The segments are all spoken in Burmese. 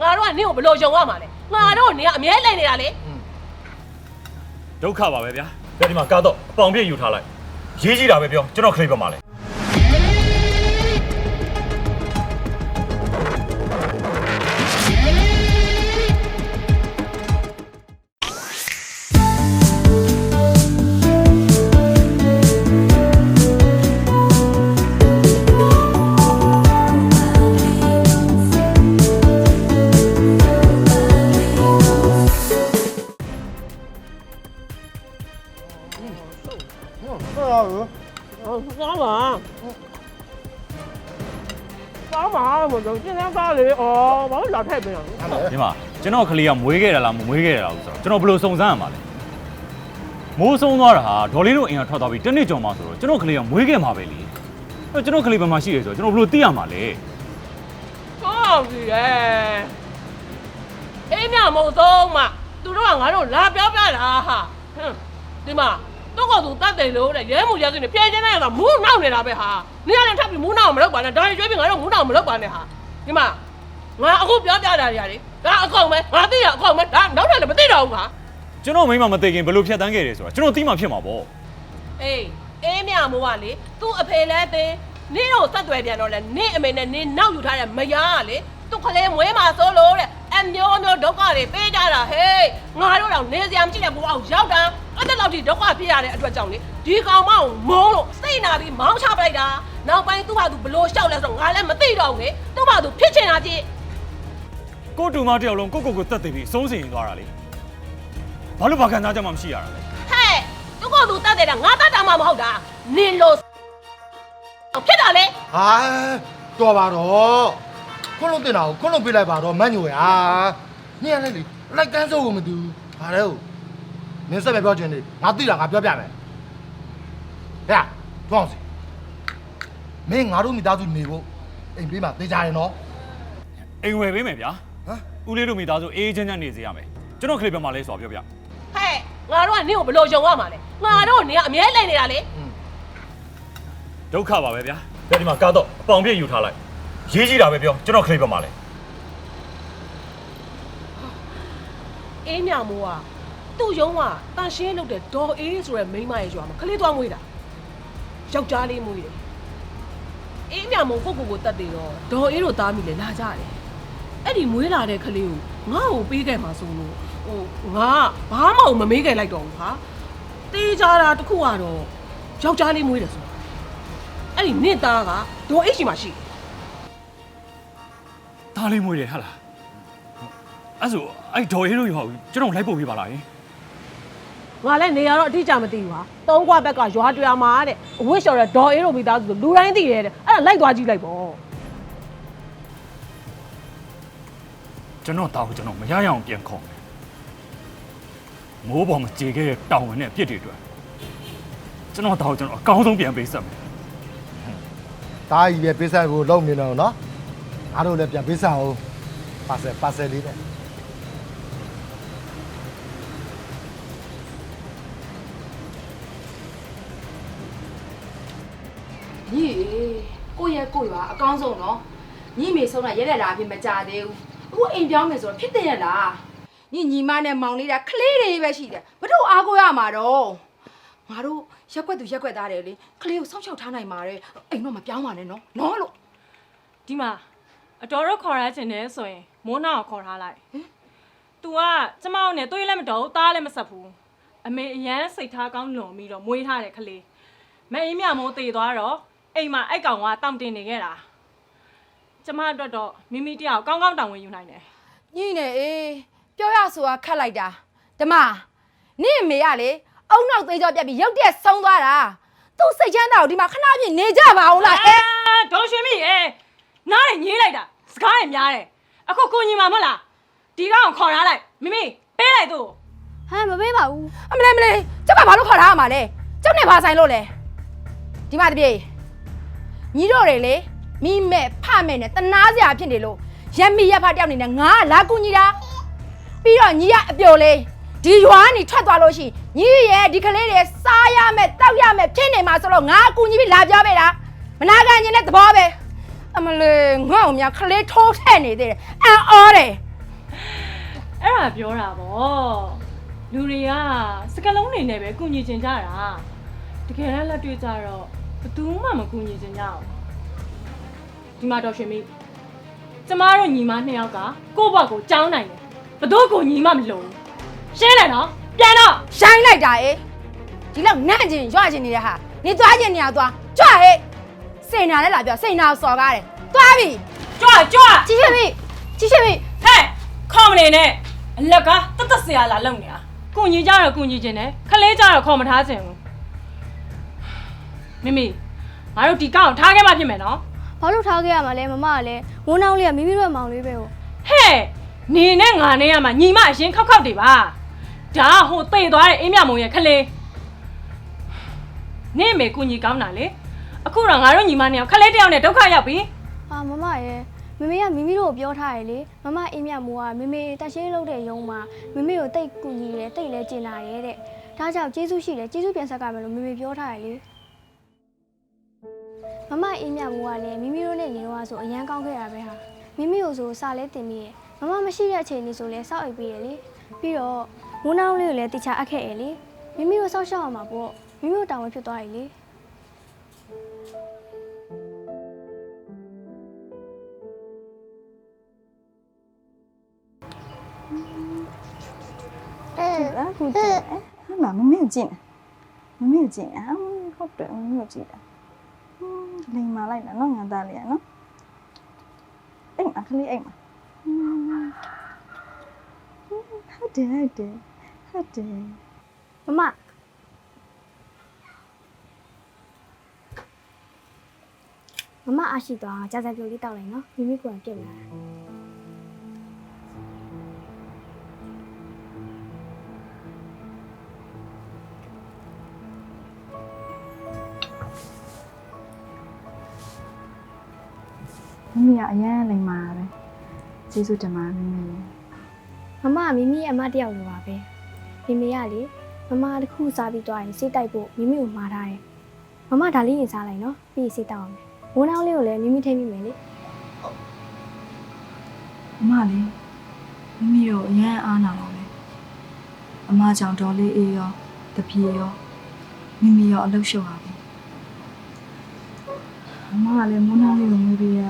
ငါတို့ကနင့်ကိုဘယ်လိုယုံရမှာလဲငါတို့ကနင်ကအမြဲလိန်နေတာလေဒုက္ခပါပဲဗျာကဲဒီမှာကားတော့အပေါင်ပြည့်ယူထားလိုက်ရေးကြည့်တာပဲပြောကျွန်တော်ခလိပ်ပါမှာလဲ သွားပါသွားပါမလို့ကျင်းတဲ့ကားလေဩဘာလို့လာထက်ပြန်လဲဒီမှာကျွန်တော်ကလေးကမွေးခဲ့တယ်လားမမွေးခဲ့တယ်လားဆိုတော့ကျွန်တော်ဘယ်လိုစုံစမ်းရမှာလဲမိုးဆုံးသွားတာဟာဒေါ်လေးတို့အိမ်ကထွက်သွားပြီးတစ်နှစ်ကျော်မှဆိုတော့ကျွန်တော်ကလေးကမွေးခဲ့မှာပဲလေအဲ့ကျွန်တော်ကလေးဘယ်မှာရှိရဲဆိုတော့ကျွန်တော်ဘယ်လိုသိရမှာလဲဟုတ်ပြီလေအေးမြမဟုတ်တော့မှသူတို့ကငါတို့လာပြောပြတာဟာဟမ်ဒီမှာ တော့ကသူတတ်တယ်လို့တဲ့ရဲမှုရဲစင်းနေပြန်ကျင်းနေရတာမူးနောက်နေတာပဲဟာနေရာနဲ့ထပ်ပြီးမူးနောက်မလုပ်ပါနဲ့ဒါရင်ကျွေးပြီးငါတို့မူးနောက်မလုပ်ပါနဲ့ဟာဒီမှာငါအခုပြောပြတာတွေရတယ်ဒါအကောင်ပဲငါသိရအကောင်ပဲဒါနောက်တယ်လည်းမသိတော့ဘူးဟာကျွန်တော်မိမမသိခင်ဘယ်လိုဖြတ်တန်းခဲ့တယ်ဆိုတာကျွန်တော်သိမှဖြစ်မှာပေါ့အေးအေးမြမိုးကလေသူ့အဖေလဲသေးနင်းတို့ဆက်သွယ်ပြန်တော့လဲနင်းအမေနဲ့နင်းနောက်ယူထားတဲ့မယားကလေသူ့ကလေးမွေးမှာစိုးလို့တဲ့ အမျိုးမျိုးဒုက္ခတွေပေးကြတာဟေးငါတို့တော့နေစရာမရှိတဲ့ဘဝကိုရောက်တာအဲ့ဒါလောက်ထိဒုက္ခဖြစ်ရတဲ့အတွက်ကြောင့်လေဒီကောင်မကိုမုန်းလို့စိတ်နာပြီးမောင်းချပလိုက်တာနောက်ပိုင်းသူ့ဟာသူဘလို့ရှောက်လဲဆိုတော့ငါလည်းမသိတော့ဘူးလေသူ့ဟာသူဖြစ်ချင်တာကြည့်ကိုတူမတယောက်လုံးကိုကိုကိုတက်သိပြီးအဆုံးစီရင်သွားတာလေဘာလို့ဘာခံစားချက်မှမရှိရတာလဲဟဲ့သူ့ကိုသူတတ်တယ်တာငါတတ်တာမှမဟုတ်တာနင်လို့ဖြစ်တာလေဟာတော်ပါတော့ ခွန်းလုံးတင်တာကိုခွန်းလုံးပေးလိုက်ပါတော့မန့်ညိုရာနေရလေလေလိုက်ကန်းစိုးကိုမတူဘာလဲဟုတ်မင်းဆက်ပဲပြောချင်တယ်ငါသိတာငါပြောပြမယ်ဟဲ့ထွန်းစီမင်းငါတို့မိသားစုနေဖို့အိမ်ပေးမှာတေးကြတယ်နော်အိမ်ဝယ်ပေးမယ်ဗျာဟမ်ဦးလေးတို့မိသားစုအေးအေးချမ်းချမ်းနေစေရမယ်ကျွန်တော်ကလေးဘယ်မှာလဲဆိုတော့ပြောပြဟဲ့ငါတို့ကနင့်ကိုဘယ်လိုယုံရမှာလဲငါတို့ကနင်ကအမြဲလိန်နေတာလေဒုက္ခပါပဲဗျာကဲဒီမှာကားတော့အပေါင်ပြည့်ယူထားလိုက် ရေးကြည့်တာပဲပြောကျွန်တော်ခလိပ်ပါမှာလဲအေးမြမိုးကသူ့ယုံကတန်ရှင်းလုပ်တဲ့ဒေါ်အေးဆိုတဲ့မိန်းမရဲ့ရွာမှာကလေးသွားမွေးတာယောက်ျားလေးမွေးတယ်အေးမြမိုးကိုကိုကိုတတ်တယ်တော့ဒေါ်အေးတို့သားမိလေလာကြတယ်အဲ့ဒီမွေးလာတဲ့ကလေးကိုငါ့ကိုပေးခဲ့မှာဆိုလို့ဟိုငါဘာမှမမေးခဲ့လိုက်တော့ဘူးဟာတေးကြတာတစ်ခုကတော့ယောက်ျားလေးမွေးတယ်ဆိုအဲ့ဒီနင့်သားကဒေါ်အေးရှိမှရှိတယ် ဒါလေးမွေးတယ်ဟာလားအဲ့ဆိုအဲ့ဒေါ်အေးတို့ရောကျွန်တော်လိုက်ပို့ပေးပါလားယင်ငါလည်းနေရတော့အတိအကျမသိဘူးဟာသုံးခွဘက်ကရွာတွေ့မှာတဲ့အဝစ်လျှော်တဲ့ဒေါ်အေးတို့မိသားစုဆိုလူတိုင်းသိတယ်တဲ့အဲ့ဒါလိုက်သွားကြည့်လိုက်ပေါ့ကျွန်တော်တောင်းကျွန်တော်မရရအောင်ပြန်ခေါ်မယ်မိုးပေါ်မှာကြေခဲ့တဲ့တောင်ဝင်တဲ့အပြစ်တွေအတွက်ကျွန်တော်တောင်းကျွန်တော်အကောင်းဆုံးပြန်ပေးဆက်မယ်တားကြီးပဲပေးဆက်ဖို့လုံးနေတော့နော် ငါတို့လည်းပြန်ပေးဆက်အောင်ပါဆယ်ပါဆယ်လေးနဲ့ညီကိုယ့်ရဲ့ကိုယ့်ရွာအကောင်းဆုံးနော်ညီမေဆုံးတာရက်ရက်လာဖြစ်မကြသေးဘူးအခုအိမ်ပြောင်းမယ်ဆိုတော့ဖြစ်တဲ့ရလားညီညီမနဲ့မောင်လေးတာကလေးတွေပဲရှိတယ်ဘယ်တော့အားကိုရမှာတော့ငါတို့ရက်ွက်သူရက်ွက်သားတယ်လေကလေးကိုစောင့်ရှောက်ထားနိုင်ပါရဲ့အိမ်တော့မပြောင်းပါနဲ့နော်နော်လို့ဒီမှာ အတော်တော့ခေါ်ရချင်တယ်ဆိုရင်မိုးနာကိုခေါ်ထားလိုက်ဟင် तू ကကျမတို့နဲ့တွေးလည်းမတော်ဘူးသားလည်းမဆက်ဘူးအမေအရန်စိတ်ထားကောင်းလွန်ပြီးတော့မွေးထားတယ်ခလေးမအေးမြမိုးတည်သွားတော့အိမ်မှာအိုက်ကောင်ကတောင့်တင်နေခဲ့တာကျမအတွက်တော့မိမိတရားကိုကောင်းကောင်းတောင်းဝင်ယူနိုင်တယ်ညီနဲ့အေးပြောရဆိုတာခတ်လိုက်တာဓမ္မနင့်အမေကလေအုံနောက်သေးကြောပြက်ပြီးရုတ်တရက်ဆုံးသွားတာသူ့စိတ်ချမ်းသာကိုဒီမှာခဏပြည့်နေကြပါအောင်လားဟဲ့ အာဒေါ်ရွှေမိရေနားရညေးလိုက်တာ စကားရများတယ်အခုကိုညီမမဟုတ်လားဒီကောင်ကိုခေါ်ထားလိုက်မိမိပေးလိုက်သူ့ကိုဟမ်မပေးပါဘူးအမလေးမလေးကျုပ်ကဘာလို့ခေါ်ထားရမှာလဲကျုပ်နဲ့ဘာဆိုင်လို့လဲဒီမှာတပြေညီတို့တွေလေမိမဲ့ဖမဲ့နဲ့တနာစရာဖြစ်နေလို့ရက်မိရက်ဖတယောက်နေနဲ့ငါကလာကူညီတာပြီးတော့ညီကအပြိုလေးဒီရွာကနေထွက်သွားလို့ရှိရင်ညီရဲ့ဒီကလေးတွေစားရမယ်တောက်ရမယ်ဖြစ်နေမှာဆိုတော့ငါအကူညီပြီးလာပြောပေးတာမနာခံခြင်းနဲ့သဘောပဲ အမလေးငါ့ကိုများကလေးထိုးထက်နေသေးတယ်အံ့ဩတယ်အဲ့ဒါပြောတာဗောလူတွေကစကလုံးနေနဲ့ပဲကုညီချင်ကြတာတကယ်တမ်းလက်တွေ့ကြတော့ဘယ်သူမှမကုညီချင်ကြအောင်ဒီမှာတော့ရွှေမိကျမတို့ညီမနှစ်ယောက်ကကိုယ့်ဘက်ကိုကြောင်းနိုင်တယ်ဘယ်သူကိုညီမမလို့ရှင်းတယ်နော်ပြန်တော့ရှိုင်းလိုက်တာအေးဒီလောက်နန့်ကျင်ရွချင်နေတဲ့ဟာနေသွားကျင်နေရသွားကြွဟဲ့ စိန်နာလည်းလာပြောစိန်နာစော်ကားတယ်သွားပြီကြွကြွကြည့်ရှိပြီကြည့်ရှိပြီဟဲ့ခေါ်မနေနဲ့အလက်ကတတ်တဆရာလာလုံနေတာကုညီကြတော့ကုညီချင်တယ်ခလေးကြတော့ခေါ်မထားချင်ဘူးမိမိငါတို့ဒီကောက်ထားခဲ့မှဖြစ်မယ်နော်ဘာလို့ထားခဲ့ရမှာလဲမမကလည်းဝန်းနှောင်းလေးကမိမိတို့မောင်လေးပဲကိုဟဲ့နေနဲ့ငါနဲ့ရမှာညီမအရင်ခောက်ခောက်တွေပါဒါကဟိုတိတ်သွားတဲ့အင်းမြမုံရဲ့ခလေးနေမေကုညီကောင်းတာလေ အခုတော့ငါတို့ညီမနှစ်ယောက်ခလေးတစ်ယောက်နဲ့ဒုက္ခရောက်ပြီအာမမရဲ့မမေကမိမိတို့ကိုပြောထားတယ်လေမမအင်းမြတ်မိုးကမမေတက်ရှင်းလုပ်တဲ့ရုံမှာမမေကိုတိတ်ကူညီတယ်တိတ်လဲကျင်လာတယ်တဲ့ဒါကြောင့်ကျေးဇူးရှိတယ်ကျေးဇူးပြန်ဆက်ကမယ်လို့မမေပြောထားတယ်လေမမအင်းမြတ်မိုးကလည်းမိမိတို့နဲ့နေတော့ဆိုအရန်ကောင်းခဲ့တာပဲဟာမိမိကိုဆိုစာလဲတင်ပြီးရမမမရှိတဲ့အချိန်ကြီးဆိုလဲစောက်အိပ်ပြီးရလေပြီးတော့ဝန်းနှောင်းလေးကိုလည်းတိချအပ်ခဲ့ရလေမိမိတို့စောက်ရှောက်အောင်ပါပေါ့မိမိတို့တောင်းဝဖြစ်သွားရလေ ကြည့်လားခုကြည့်တယ်ဟာမမမေကိုကြည့်နေမမေကိုကြည့်နေဟာဟုတ်တယ်မမေကိုကြည့်တာဟွန်းလိန်မာလိုက်တာနော်ငါသားလေးကနော်အိမ်မကလေးအိမ်မဟုတ်တယ်ဟုတ်တယ်ဟုတ်တယ်မမမမအားရှိသွားကြာကြာပြုတ်လေးတောက်လိုက်နော်မိမိကိုယ်ကပြစ်လာ မမေကအရန်လိန်မာပဲကျေးဇူးတင်ပါမမေမမကမိမိရဲ့အမတစ်ယောက်လိုပါပဲမိမိကလေမမတစ်ခုစားပြီးသွားရင်စိတ်တိုက်ဖို့မိမိကိုမှားထားတယ်မမဒါလေးရင်စားလိုက်နော်ပြီးရင်စိတ်တောက်အောင်မယ်ဝန်းအောင်လေးကိုလည်းမိမိထိမိမယ်လေအမလေးမမေရောအရန်အားနာပါပဲအမကြောင့်ဒေါ်လေးအေးရောတပြေရောမမေရောအလုပ်ရှုပ်ပါပြီအမကလည်းမွန်းနာလေးကိုမွေးပြီးရ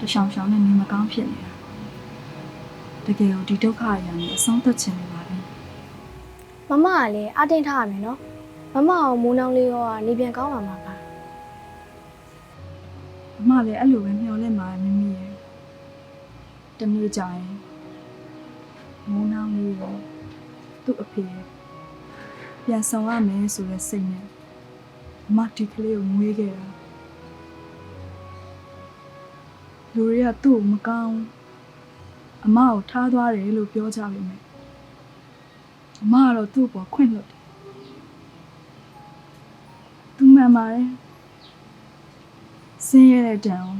တရှောင်ရှောင်နဲ့နေမကောင်းဖြစ်နေတာတကယ်ကိုဒီဒုက္ခအရာနဲ့အဆုံးသတ်ချင်နေပါပြီမမကလည်းအတင်းထားရမယ်နော်မမအောင်မိုးနှောင်းလေးရောကနေပြန်ကောင်းလာမှာပါအမလည်းအဲ့လိုပဲမျှော်လင့်ပါတယ်မမေရဲ့တနေ့ကျရင်မွန်းနာလေးရောသူ့အဖေရဲ့ပြန်ဆောင်ရမယ်ဆိုတဲ့စိတ်နဲ့အမဒီကလေးကိုမွေးခဲ့တာ လူတွေကသူ့ကိုမကောင်းအမကိုထားသွားတယ်လို့ပြောကြပါမယ်အမကတော့သူ့ပေါ်ခွင့်လွတ်တယ်သူမှန်ပါတယ်စင်းရဲတဲ့တန်ကို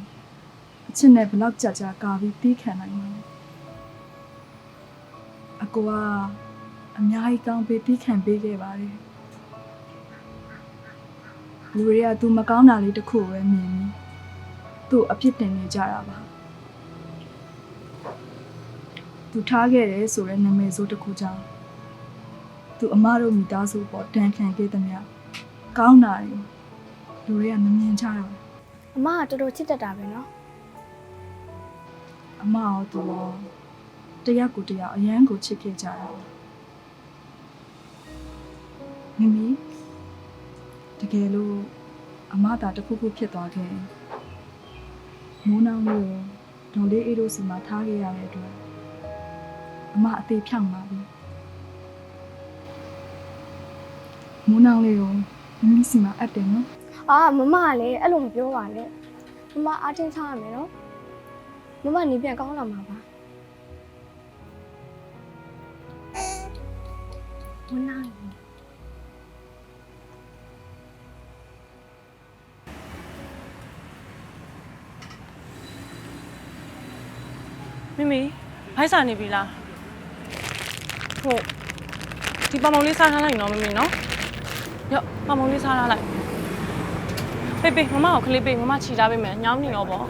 အချစ်နဲ့ဘလောက်ကြာကြာကာပြီးပြီးခံနိုင်မှာလဲအကူကအများကြီးကောင်းပေးပြီးခံပေးခဲ့ပါတယ်လူတွေကသူမကောင်းတာလေးတစ်ခုပဲမြင်ပြီး သူ့အပြစ်တင်နေကြတာပါသူထားခဲ့တယ်ဆိုတဲ့နာမည်ဆိုးတစ်ခုကြောင့်သူအမတို့မိသားစုပေါ်တန်ခံခဲ့သမျှကောင်းတာတွေလူတွေကမမြင်ကြတော့ဘူးအမကတော်တော်ချစ်တတ်တာပဲနော်အမရောသူရောတယောက်ကိုတယောက်အရန်ကိုချစ်ခဲ့ကြတာပါမိမိတကယ်လို့အမသာတစ်ခုခုဖြစ်သွားခဲ့ရင် မိုးနောင်လေးကိုဒေါ်လေးအေးတို့စီမှာထားခဲ့ရတဲ့အတွက်အမအသေးဖြောင်းပါပြီမိုးနောင်လေးကိုမိမိစီမှာအပ်တယ်နော်အာမမကလည်းအဲ့လိုမပြောပါနဲ့မမအတင်းထားရမယ်နော်မမနေပြန်ကောင်းလာမှာပါဝန်းနှောင်းလေး မိဘိုက်စာနေပြီလားဟုတ်ဒီပမောင်လေးစားထားလိုက်နော်မိမိနော်ရော့ပမောင်လေးစားထားလိုက်ပေးပေးမမကိုခလေးပေးမမခြီထားပေးမယ်ညောင်းနေရောပေါ့